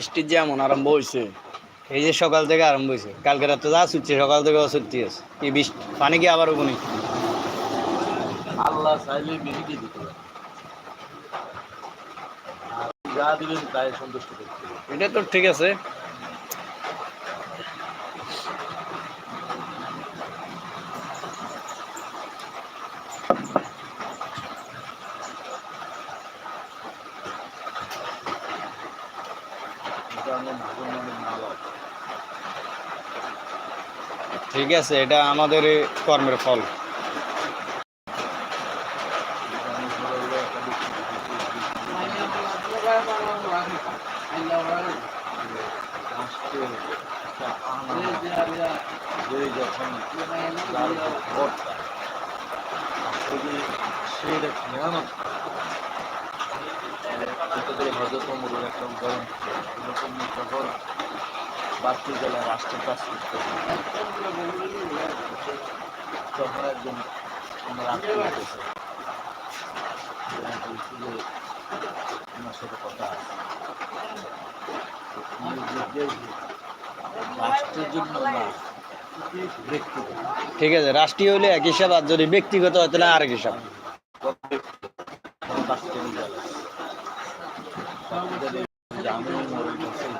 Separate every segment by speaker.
Speaker 1: বৃষ্টির যেমন আরম্ভ হয়েছে এই যে সকাল থেকে আরম্ভ হয়েছে কালকে রাত্রে যা ছুটছে সকাল থেকে ছুটতে আছে এই বৃষ্টি পানি কি আবার ওখানে
Speaker 2: আল্লাহ চাইলে বেশি দিতে পারে। যা দিবেন তাই সন্তুষ্ট করতে
Speaker 1: এটা তো ঠিক আছে
Speaker 2: এটা আমার ভাগের নামে না লাভ
Speaker 1: ঠিক আছে এটা আমাদের কর্মের ফল।
Speaker 2: হজরত অমরের বাড়তি জেলা রাষ্ট্রের কাজ করতে তখন একজন আমার আত্মীয় গেছে বলছি যে আমার সাথে কথা আছে। উনি বুঝলেন যে রাষ্ট্রের জন্য না
Speaker 1: ঠিক আছে রাষ্ট্রীয় হলে এক হিসাব আর যদি ব্যক্তিগত হয় তাহলে আরেক হিসাব।
Speaker 2: আমি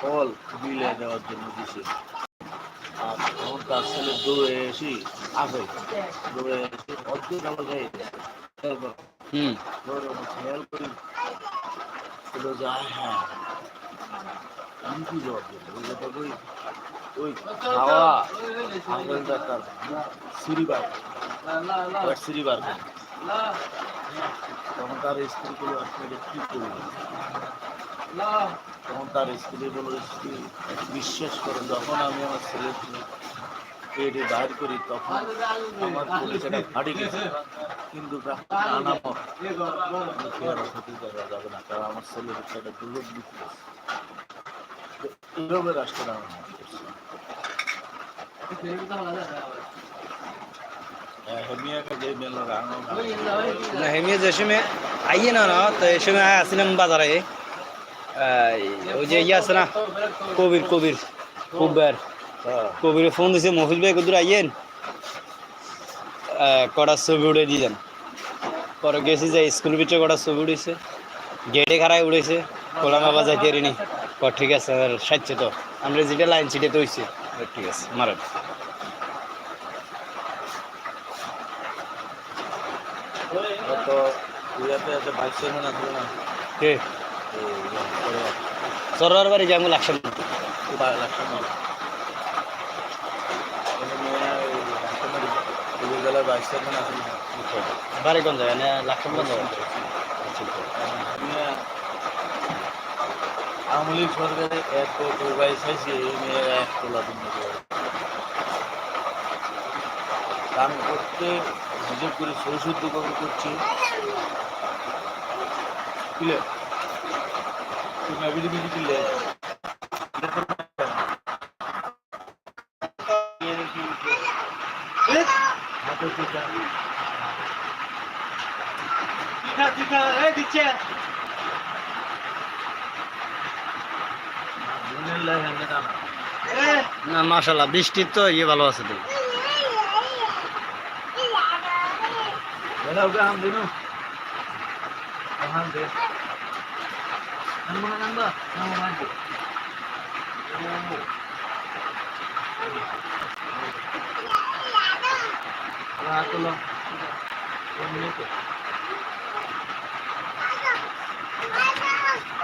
Speaker 2: ফল বিলে দেওয়ার জন্য দিছে। আর তখন তার ছেলে দৌড়ে এসে আসে। দৌড়ে এসে অর্ধেক আমার গায়ে খেয়াল করি। হ্যাঁ আমি কি জবাব দেবো? ওই কথা ওই ওই খাওয়া তার সিঁড়ি বার সিঁড়ি বার করে। তখন তার স্ত্রী আপনি এটা কি করবেন তখন তার স্ত্রী বলে স্ত্রী, বিশ্বাস করে, যখন আমি আমার ছেলে পেটে বাইর করি, তখন আমার পরিচয়টা ফাটি গেছে। কিন্তু খেয়াল ক্ষতি করা যাবে না, কারণ আমার ছেলের একটা দুর্যোগ দিচ্ছে এইভাবে রাষ্ট্রের আমার হেমিয়াকে যে মেলার আনন্দ
Speaker 1: না, হেমিয়ে যে সময় আইয়ে না না, তো এই সময় আসছিলাম বাজারে। ওই যে ইয়ে আছে না? কবির কবির কুব্বার। কবির ফোন দিছে মফিল ভাই কদুর আইয়েন? কটা ছবি উড়ে দিয়ে যান। পরে গেছি যে স্কুল পিছিয়ে কটা ছবি উড়েছে গেটে খারাই উড়েছে কোলামা বাজার কেরিনি। ক ঠিক আছে আর তো। আমরা যেটা লাইন সিটে তো হইছে ঠিক আছে মারেন।
Speaker 2: তো ইয়াতে চেয়ারম্যান না?
Speaker 1: কে?
Speaker 2: জেলার বাইক চেয়ারম্যান আসলো না
Speaker 1: বাড়ি কোন জায়গায় না জায়গায়
Speaker 2: আওয়ামী লীগ সরকারে এক কোটি বাইশ চাইছে এই মেয়েরা এক তোলা কাম করতে সুযোগ করে কবর করছে তুমি আবিদি বিদি
Speaker 1: না মাশাল্লাহ বৃষ্টির তো ইয়ে ভালো আছে তো
Speaker 2: Hello, Ano mga number? Ano mga number? Ano mga number? Ano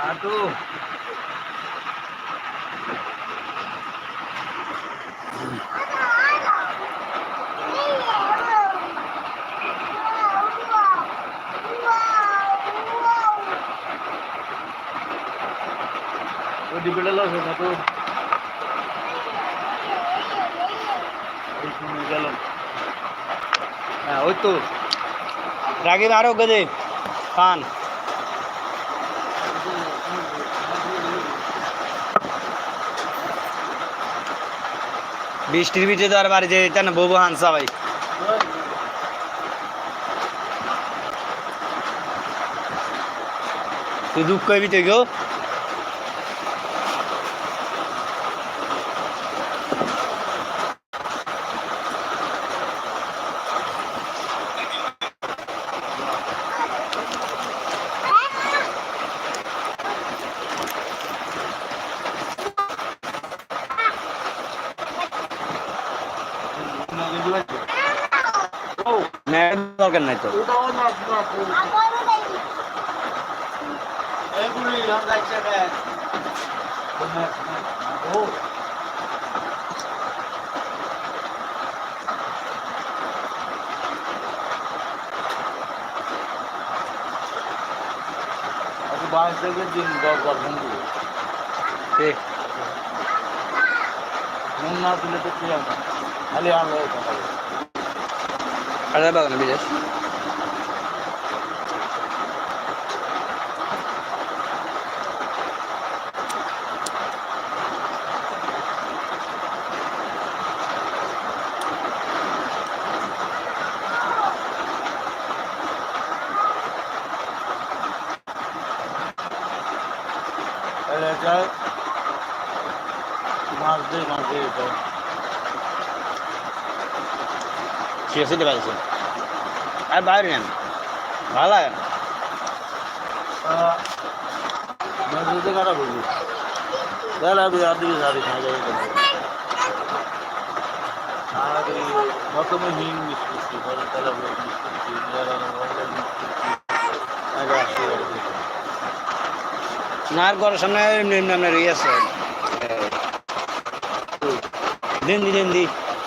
Speaker 2: ato তো এই শুনে গেলাম
Speaker 1: হ্যাঁ ওই তো। রাগিব আরও গদে খান। বৃষ্টির ভিতরে তো আর বাড়ি যেতে না ববু হানসা ভাই তুই দুঃখ তুই গো
Speaker 2: ও
Speaker 1: ম্যাডাম দরকার নাই তো।
Speaker 2: আমরা বাইশ থেকে দিন দশ বার
Speaker 1: ঠিক
Speaker 2: ফোন দিলে তো ঠিক খালি আনলো কথা
Speaker 1: হাজার বাগানে বিদেশ
Speaker 2: তাহলে এটা মাছ দিয়ে মাছ দিয়ে এটা
Speaker 1: শিয়াশিতে পাইছে আর বাইরে নেন ভালো লাগে
Speaker 2: খারাপ হয়েছে তাহলে আর দিকে সারি আর প্রথমে হিং মিস পরে তাহলে মিস করছি মিস করছি আগে আসতে পারছি
Speaker 1: না আর ঘরের সামনে এমনি এমনি আপনার ইয়ে আছে দেন দি দেন দি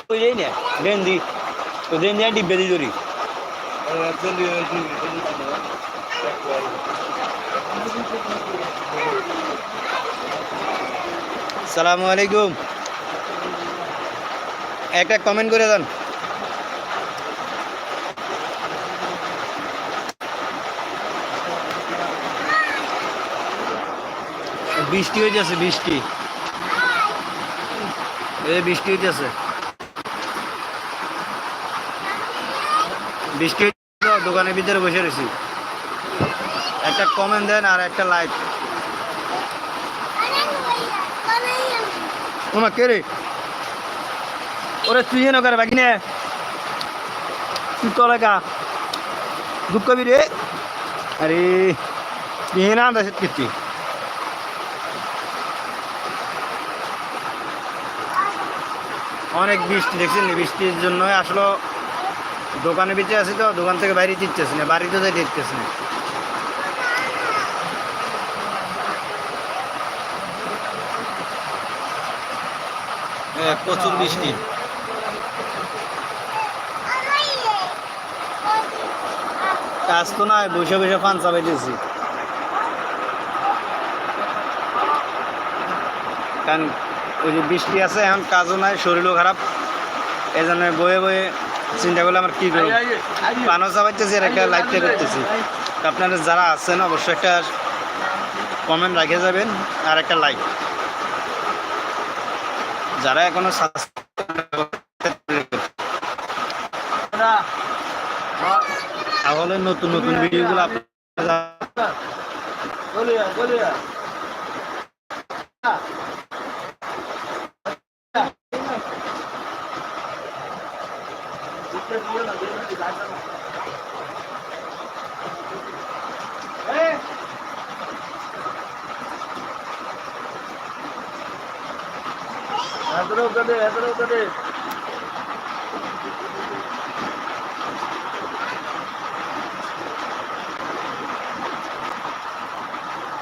Speaker 1: ওই যাই না দেন দি দেন দিয়া ডিব্বে দি ধরি সালামু আলাইকুম একটা কমেন্ট করে দেন বৃষ্টি হইতেছে বৃষ্টি এই বৃষ্টি হইতেছে তো, দোকানের ভিতরে বসে রয়েছি। একটা কমেন্ট দেন আর একটা লাইক ওমা কে রে? ওরে তুই হেন করে বাকি নে তুই তো লেখা দুঃখ কবি রে? আরে তুই হেন আন্দাজ কিচ্ছি অনেক বৃষ্টি দেখছেন বৃষ্টির জন্য আসলে দোকানের ভিতরে আছি তো, দোকান থেকে বাইরে দিতেছি না বাড়িতে যাই দেখতেছি না। প্রচুর বৃষ্টি কাজ তো নাই, বসে বসে পান চাপাইতেছি। কারণ ওই যে বৃষ্টি আছে, এখন কাজও নাই, শরীরও খারাপ। এই জন্য বয়ে বয়ে চিন্তা করলে আমার কী করব? পানও চাপাইতেছি আর একটা লাইফটা করতেছি। আপনারা যারা আছেন অবশ্যই একটা কমেন্ট রাখে যাবেন আর একটা লাইক যারা এখনও তাহলে নতুন নতুন ভিডিওগুলো আপনারা
Speaker 2: Entra não, cadê? Entra não, cadê?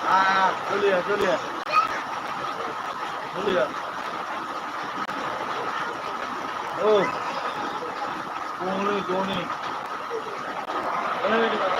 Speaker 2: Ah, tô ali, tô ali. Tô ali, ó. Ô. Tô ali, tô ali. Tô ali, tô ali.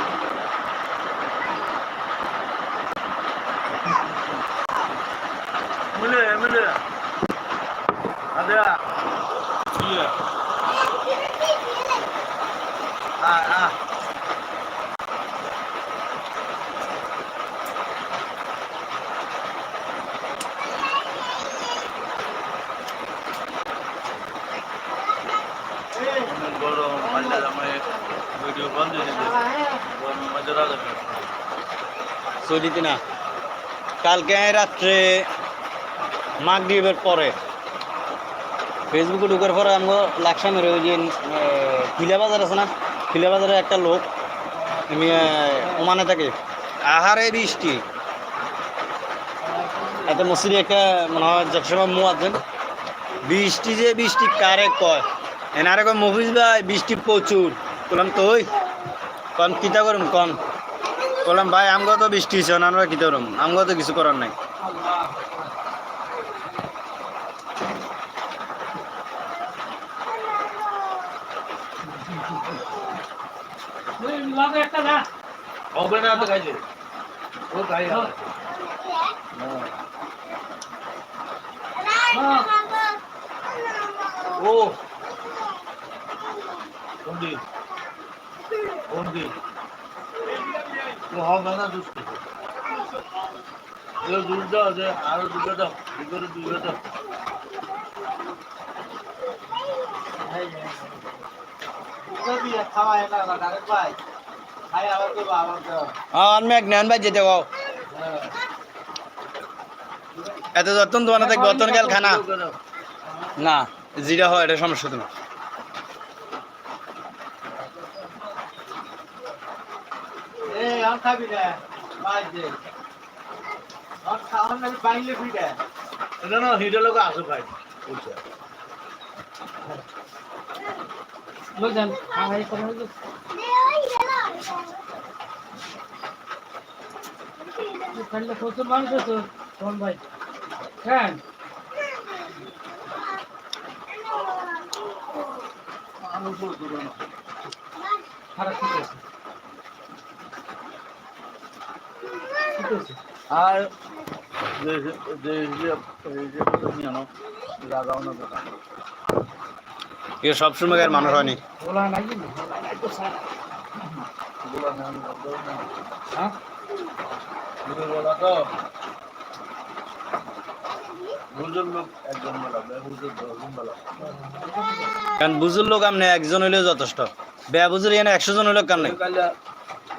Speaker 1: সৌদিতে না কালকে রাত্রে মাগরীবের পরে ফেসবুকে ঢুকার পরে আমরা লাকসামের ওই যে কিলা বাজার আছে না? খিলা বাজারে একটা লোক ওমানে থাকে। আহারে বৃষ্টি। এত মসজিদে একটা মনে হয় যখন মুয়াজ্জেন। বৃষ্টি যে বৃষ্টি কারে কয়? এনারে কয় মফিজ ভাই বৃষ্টি প্রচুর। বললাম তো ওই কন কিতা করুম কন বললাম ভাই আমগো তো বৃষ্টি হয়েছে আমরা কিতা করুম? আমগো তো কিছু করার নাই।
Speaker 2: হবে না তো ও খাই ও কোনটি কোনটি হবে না দুষ্টি দুধ দাও যে আরও দুধ দাও ভিতরে দুধ দাও
Speaker 1: হ্যাঁ আমি এক নেন ভাই যেতে গাও এত যত্ন তোমার থাকবে অতন গেল খানা। না যেটা হয় এটা সমস্যা তো না
Speaker 2: না না লোক আসো খাই বুঝছে
Speaker 3: প্রচুর মানুষ আছে কোন ভাই। হ্যাঁ।
Speaker 2: আর যে যে যে যে জানো লাগাও না দাদা
Speaker 1: এ সবসময় আর মানুষ হয়নি।
Speaker 3: বলা নাই বলা নাই তো স্যার।
Speaker 2: বলা তো? লোক
Speaker 1: কারণ আমনে একজন হইলেও যথেষ্ট। বেয়া বুঝুর এনে একশো জন হইলেও কাম নেই।
Speaker 2: কালে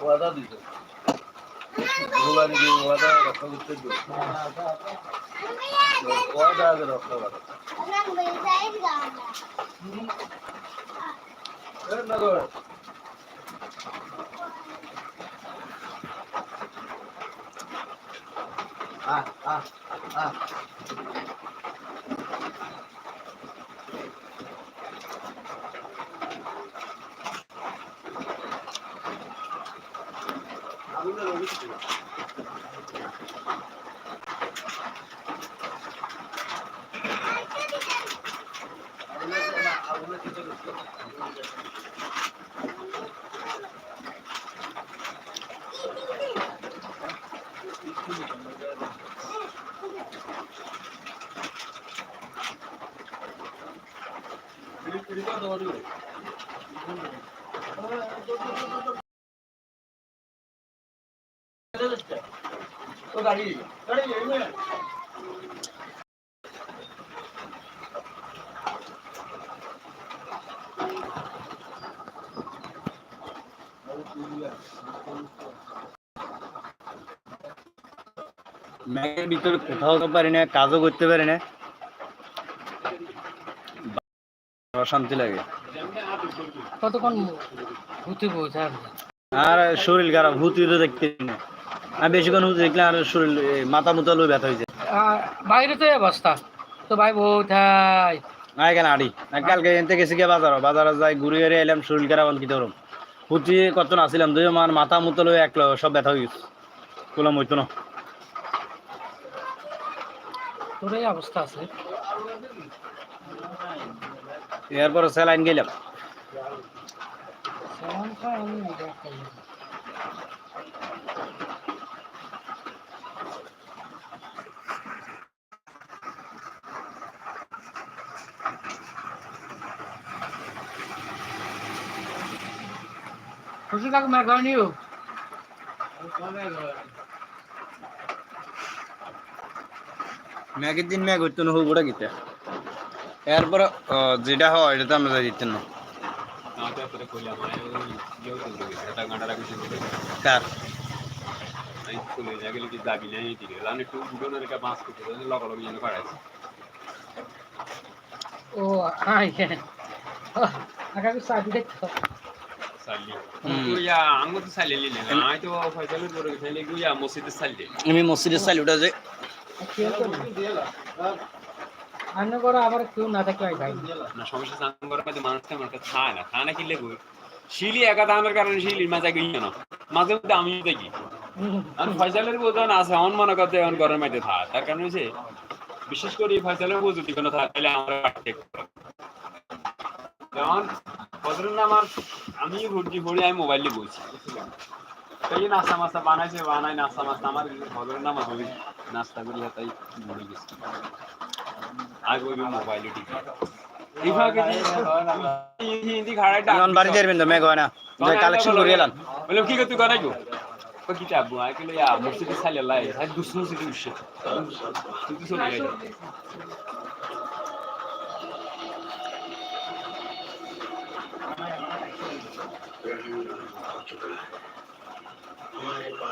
Speaker 2: ওয়াদা দিছে। ভগবান কি ওয়াদা রক্ষা করতে দিও ওয়াদা আগে রক্ষা করো এ না গো আ
Speaker 1: ম্যাগের ভিতরে কোথাও তো পারি না কাজও করতে পারি না। অশান্তি লাগে।
Speaker 3: কতক্ষণ ঘুরতে বই
Speaker 1: আর শরীর খারাপ হুতি তো দেখতে পারি না। আর বেশিক্ষণ দেখলে আর শরীর মাথা মুতা লই ব্যথা হয়ে যায়।
Speaker 3: বাইরে তো অবস্থা। তো ভাই
Speaker 1: আড়ি? কালকে এনতে গেছি গিয়ে বাজার বাজারে যাই ঘুরে ঘুরে এলাম শরীর খারাপ কি ধরুম হুতি কত নাছিলাম দুই আমার মাথা মুতা লই এক সব ব্যথা হয়ে গেছে। কোলাম হইতো না।
Speaker 3: তোর এই অবস্থা আছে
Speaker 1: এরপরে স্যালাইন গেলাম
Speaker 3: সেমন খাই আমি এটা খাই না। খুশি কাকু মেঘ হয়নিও
Speaker 1: ম্যাগের দিন ম্যাগ হইতো না হুবুড়া গীতা এরপরে যেটা হয় এটা তো আমরা যাই দিতেন না।
Speaker 4: কইলাম আমি
Speaker 1: কার
Speaker 3: ও আই আগে
Speaker 4: সালি। তো সালি তো সালি সালি
Speaker 1: মসজিদের সাইল উঠে যে
Speaker 3: করে আবার কেউ না থাকলে ভাই
Speaker 4: না। সমস্যা সাঙ্গর মধ্যে মানুষকে আমার কাছে খায় না খায় না শিলি একা দামের কারণে মাঝে না। মাঝে মধ্যে আমিও দেখি। ফয়সালের বোধন আছে অন মনে করতে মধ্যে থাক। তার বিশেষ করে ফয়সালের বোধ যদি কোনো থাকে, তাহলে আমরা যেমন বদরুল আমার আমি ভর্তি ভরে আমি মোবাইলে বলছি তাই নাস্তা মাস্তা বানাইছে বানাই নাস্তা মাস্তা আমার বদরুল নাম আছে নাস্তা করি তাই ভরে গেছি। আগে ওই মোবাইলে
Speaker 1: এখন বাড়ি যাবেন তো মেঘ হয় না কালেকশন করে এলাম।
Speaker 4: বলে কি করতে করাই গো? কি চাবো? আই কইলে ইয়া মসজিদে সালে লাই হাই দুসু সিটি তুই তো গেলি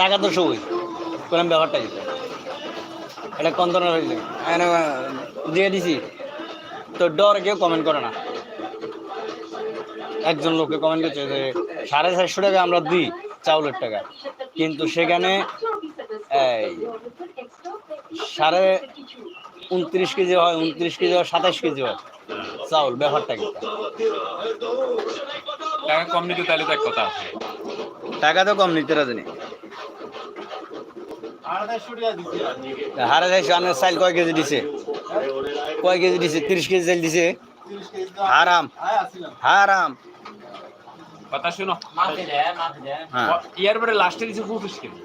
Speaker 1: টাকা তো সবই। কোন ব্যাপারটা কি এটা কন্তনা হয়েছে দিয়ে দিছি। তো ডর কেউ কমেন্ট করে না। একজন লোকে কমেন্ট করছে যে সাড়ে চারশো টাকা আমরা দিই চাউলের টাকা। কিন্তু সেখানে এই সাড়ে উনত্রিশ কেজি হয় উনত্রিশ কেজি হয় সাতাশ কেজি হয় চাউল ব্যাপারটা কি?
Speaker 4: টাকা কম নিতে তাহলে তো এক কথা
Speaker 1: টাকা তো কম নিতে রাজনী হারে যাইছে আপনার চাইল কয় কেজি দিছে? কয় কেজি দিছে? তিরিশ কেজি চাইল দিছে? হারাম। হারাম।
Speaker 4: কথা শুনো। লাস্টে দিছে পঁচিশ কেজি।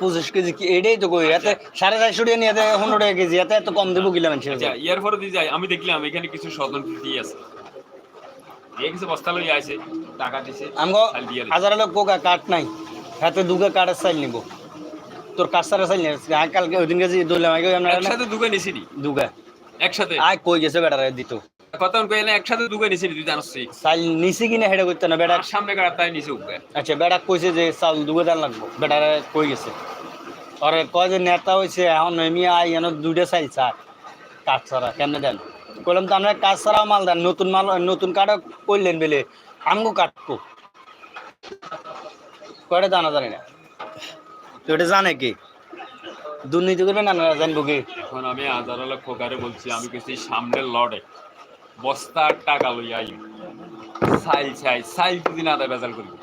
Speaker 1: পঁচিশ কেজি কি? এটাই তো কই এতে সাড়ে চারশো টাকা নিয়ে এতে পনেরো টাকা কেজি এতে এত কম দেবো কিলা
Speaker 4: আচ্ছা ইয়ার পরে দিয়ে যায় আমি দেখলাম এখানে কিছু স্বতন্ত্র আছে। এই কিছু বস্তা লই আছে টাকা দিছে
Speaker 1: আমগো। হাজার লোক কোকা কাঠ নাই হাতে দুগা কাঠের চাইল নিব। তোর কাঠ সারা চাইল? কালকে ওই দিনকে যে দইলাম আগে আমরা
Speaker 4: একসাথে দুগে নিছি নি
Speaker 1: দুগা
Speaker 4: একসাথে?
Speaker 1: আয় কই গেছে বেটারে দিত
Speaker 4: কথা কইলে একসাথে দুগে নিছি নি তুই জানাস তুই
Speaker 1: চাইল নিছি কিনা হেডে করতে না বেটা
Speaker 4: সামনে কাটা তাই নিছে উগে
Speaker 1: আচ্ছা বেটা কইছে যে চাউল দুগা দান লাগবো বেটারে কই গেছে? আরে কয় যে নেতা হইছে এখন নেমি আই এনে দুইটা চাইল চার। কাঠ ছাড়া কেমনে দেন? কইলাম তো আমরা কাঠ ছাড়াও মাল দেন নতুন মাল নতুন কাঠও করলেন বেলে আমগো কাটবো কয়টা জানা জানি না। তো এটা জানে কি? দুর্নীতি করবে না না জানব কি?
Speaker 4: এখন আমি হাজার লক্ষ কারে বলছি আমি কিছু সামনের লড়ে। বস্তার টাকা লই আই। সাইল চাই সাইল দুদিন আদা বেজাল করবি।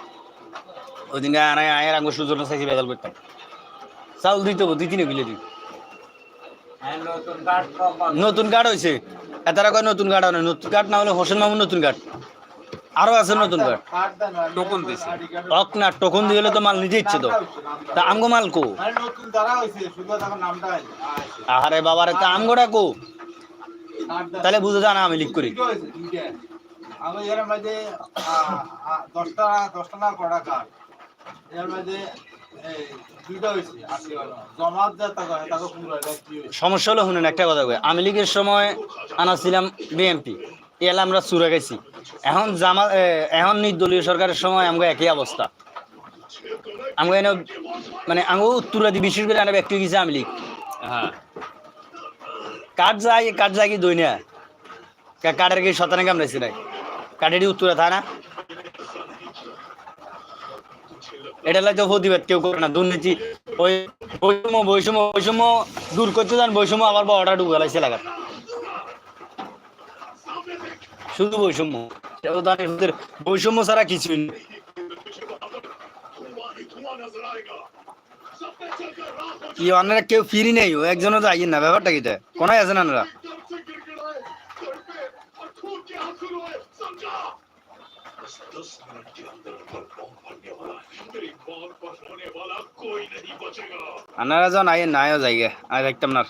Speaker 1: ওই দিন আয় আয়ের আঙ্গুর সুযোগ চাইছি বেজাল করতাম। চাউল দিতে হব দুই তিনে গুলে দিই। নতুন কার্ড হয়েছে এতারা কয় নতুন কার্ড হয় নতুন কার্ড না হলে হোসেন মামুন নতুন কার্ড। আরও আছে নতুন কার্ড
Speaker 4: টোকন দিছে।
Speaker 1: অক না টোকন দিয়ে তো মাল নিজে ইচ্ছে তো। তা আমগো মাল কো?
Speaker 5: নতুন দ্বারা হয়েছে শুধু তখন নামটা আছে
Speaker 1: আহারে বাবারে তা আমগোটা কো? তাহলে বুঝে জানা আমি লিখ করি।
Speaker 5: আমি এর মধ্যে দশটা দশটা না কটা এর মধ্যে যা
Speaker 1: সমস্যা হলো শুনেন একটা কথা কই আমি লীগের সময় আনা ছিলাম বিএমপি এলে আমরা চুরা গেছি। এখন জামা এখন নির্দলীয় সরকারের সময় আমগো একই অবস্থা। আমগো এনে মানে আমগো উত্তরাদি বিশেষ করে আনা ব্যক্তি গেছে আমি
Speaker 4: হ্যাঁ।
Speaker 1: কাঠ যাই কাঠ যাই কি দই না কা- কাঠের কি শতানে কামড়াইছে নাই? কাঠেরই উত্তরে থা না এটা লাগে প্রতিবাদ কেউ করে না। দুর্নীতি ওই বৈষম্য বৈষম্য বৈষম্য দূর করতে যান বৈষম্য আবার বড়টা ঢুকালাইছে লাগার শুধু বৈষম্য। বৈষম্য ছাড়া কিছুই নেই। অন্যরা কেউ ফিরি নেই, ও একজনও তো আইন না, ব্যাপারটা কি কোনায় আছেন আপনারা? আনারা যান আইন নাইও জায়গা আর দেখতাম না